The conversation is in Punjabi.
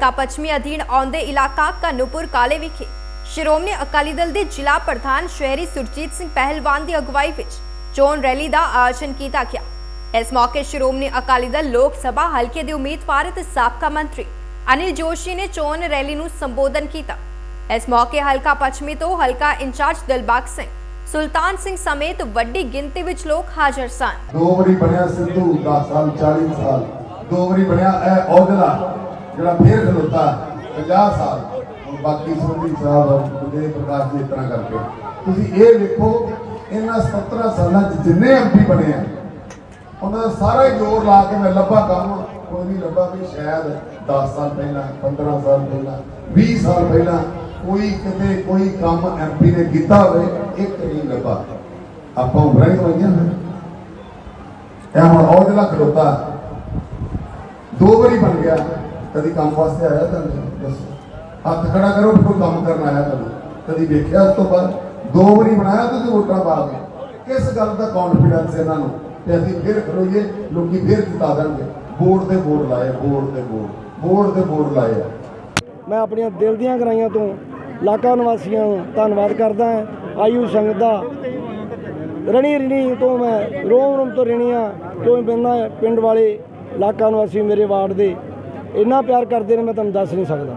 ਹਲਕਾ ਪੱਛਮੀ ਅਧੀਨ ਆਉਂਦੇ ਇਲਾਕਾ ਕਨੂਪੁਰ ਕਾਲੇ ਵਿਖੇ। ਸ਼੍ਰੋਮਣੀ ਅਕਾਲੀ ਦਲ ਦੇ ਜ਼ਿਲ੍ਹਾ ਪ੍ਰਧਾਨ ਸ਼ਹਿਰੀ ਸੁਰਜੀਤ ਸਿੰਘ ਪਹਿਲਵਾਨ ਦੀ ਅਗਵਾਈ ਵਿੱਚ ਚੋਣ ਰੈਲੀ ਦਾ ਆਯੋਜਨ ਕੀਤਾ ਗਿਆ। ਇਸ ਮੌਕੇ ਸ਼੍ਰੋਮਣੀ ਅਕਾਲੀ ਦਲ ਲੋਕ ਸਭਾ ਹਲਕੇ ਦੇ ਉਮੀਦਵਾਰ ਅਤੇ ਸਾਬਕਾ ਮੰਤਰੀ ਅਨਿਲ ਜੋਸ਼ੀ ਨੇ ਚੋਣ ਰੈਲੀ ਨੂੰ ਸੰਬੋਧਨ ਕੀਤਾ। ਇਸ ਮੌਕੇ ਹਲਕਾ ਪੱਛਮੀ ਤੋਂ ਹਲਕਾ ਇੰਚਾਰਜ ਦਿਲਬਾਗ ਸਿੰਘ, ਸੁਲਤਾਨ ਸਿੰਘ ਸਮੇਤ ਵੱਡੀ ਗਿਣਤੀ ਵਿੱਚ ਲੋਕ ਹਾਜ਼ਰ ਸਨ। ਦੋ ਵਾਰੀ ਬਣਿਆ ਸਿੱਧੂ 10 ਸਾਲ 40 ਸਾਲ, ਦੋ ਵਾਰੀ ਬਣਿਆ ਇਹ ਔਜਲਾ। ਜਿਹੜਾ ਫੇਰ ਖਲੋਤਾ 50 ਸਾਲ, ਹੁਣ ਬਾਕੀ ਸੋਢੀ ਸਾਹਿਬ ਵਿਜੇ ਪ੍ਰਕਾਸ਼ ਜੀ ਇਸ ਕਰਕੇ। ਤੁਸੀਂ ਇਹ ਵੇਖੋ, ਇਹਨਾਂ 17 ਸਾਲਾਂ ਚ ਜਿੰਨੇ ਐਮਪੀ ਬਣੇ ਆ, ਉਹਨਾਂ ਦਾ ਸਾਰਾ ਜ਼ੋਰ ਲਾ ਕੇ ਮੈਂ ਲੱਭਾ ਕੰਮ, ਕੋਈ ਨਹੀਂ ਲੱਭਾ ਵੀ ਸ਼ਾਇਦ 10 ਸਾਲ ਪਹਿਲਾਂ 15 ਸਾਲ ਪਹਿਲਾਂ 20 ਸਾਲ ਪਹਿਲਾਂ ਕੋਈ ਕਿਤੇ ਕੋਈ ਕੰਮ ਐਮਪੀ ਨੇ ਕੀਤਾ ਹੋਵੇ, ਇੱਕ ਨਹੀਂ ਲੱਭਾ। ਆਪਾਂ ਉਮਰਾਂ ਹੀ ਹੋਈਆਂ ਨੇ। ਇਹ ਹੁਣ ਉਹ ਜਿਹੜਾ ਖਲੋਤਾ ਦੋ ਵਾਰੀ ਬਣ ਗਿਆ। ਕਦੀ ਕੰਮ ਵਾਸਤੇ ਆਇਆ ਤੁਹਾਨੂੰ ਦੱਸੋ ਹੱਥ ਖੜਾ ਕਰੋ ਕੋਈ ਕੰਮ ਕਰਨ ਆਇਆ ਤੁਹਾਨੂੰ ਕਦੀ ਵੇਖਿਆ ਉਸ ਤੋਂ ਬਾਅਦ? ਦੋ ਵਾਰੀ ਬਣਾਇਆ ਤੁਸੀਂ ਵੋਟਾਂ ਪਾ ਕੇ। ਕਿਸ ਗੱਲ ਦਾ ਕੌਨਫੀਡੈਂਸ ਇਹਨਾਂ ਨੂੰ? ਤੇ ਅਸੀਂ ਫਿਰ ਖਲੋਈਏ, ਲੋਕੀ ਫਿਰ ਜਿਤਾ ਦੇਣਗੇ। ਬੋਰਡ ਦੇ ਬੋਰਡ ਲਾਏ, ਬੋਰਡ ਦੇ ਬੋਰਡ। ਬੋਰਡ ਦੇ ਬੋਰਡ ਲਾਏ। ਮੈਂ ਆਪਣੀਆਂ ਦਿਲ ਦੀਆਂ ਗਰਾਈਆਂ ਤੋਂ ਇਲਾਕਾ ਨਿਵਾਸੀਆਂ ਨੂੰ ਧੰਨਵਾਦ ਕਰਦਾ ਹਾਂ। ਆਯੂ ਸੰਗਤ ਦਾ। ਰਣੀ ਰਣੀ ਤੋਂ ਮੈਂ ਰੋਮ ਰੋਮ ਤੋਂ ਰਣੀ ਆ ਕਿਉਂ ਬੰਦਾ ਪਿੰਡ ਵਾਲੇ ਇਲਾਕਾ ਨਿਵਾਸੀ ਮੇਰੇ ਵਾਰਡ ਦੇ ਇੰਨਾ ਪਿਆਰ ਕਰਦੇ ਨੇ ਮੈਂ ਤੁਹਾਨੂੰ ਦੱਸ ਨਹੀਂ ਸਕਦਾ।